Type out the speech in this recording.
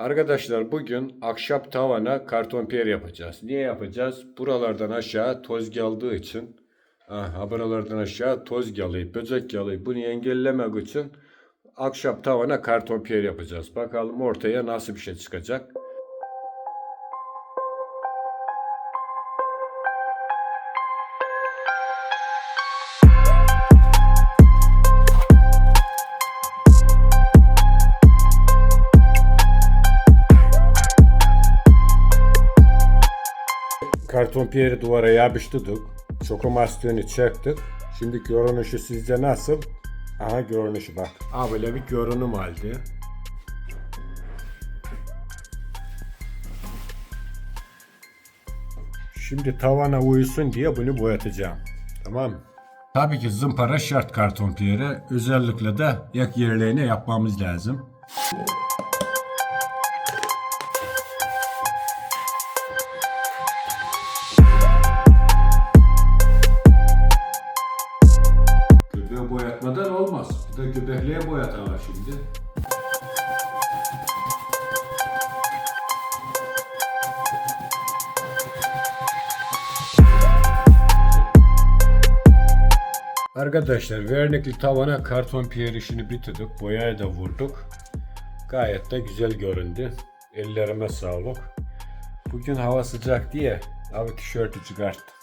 Arkadaşlar bugün ahşap tavana karton piyer yapacağız. Niye yapacağız? Buralardan aşağı toz geldiği için aha, buralardan aşağı toz geliyor, böcek geliyor. Bunu engellemek için ahşap tavana karton piyer yapacağız. Bakalım ortaya nasıl bir şey çıkacak. Karton piyeri duvara yapıştırdık. Çokomasyonu çektik. Şimdi görünüşü sizce nasıl? Aha görünüşü bak. Aa böyle bir görünüm aldı. Şimdi tavana uyusun diye bunu boyatacağım. Tamam Tabii ki zımpara şart karton piyere. Özellikle de yak yerlerine yapmamız lazım. Göbeği boyatmadan olmaz. Bir de göbekliğe boyatalım şimdi. Arkadaşlar vernikli tavana karton piyer işini bitirdik. Boyayı da vurduk. Gayet de güzel göründü. Ellerime sağlık. Bugün hava sıcak diye abi tişörtü çıkarttım.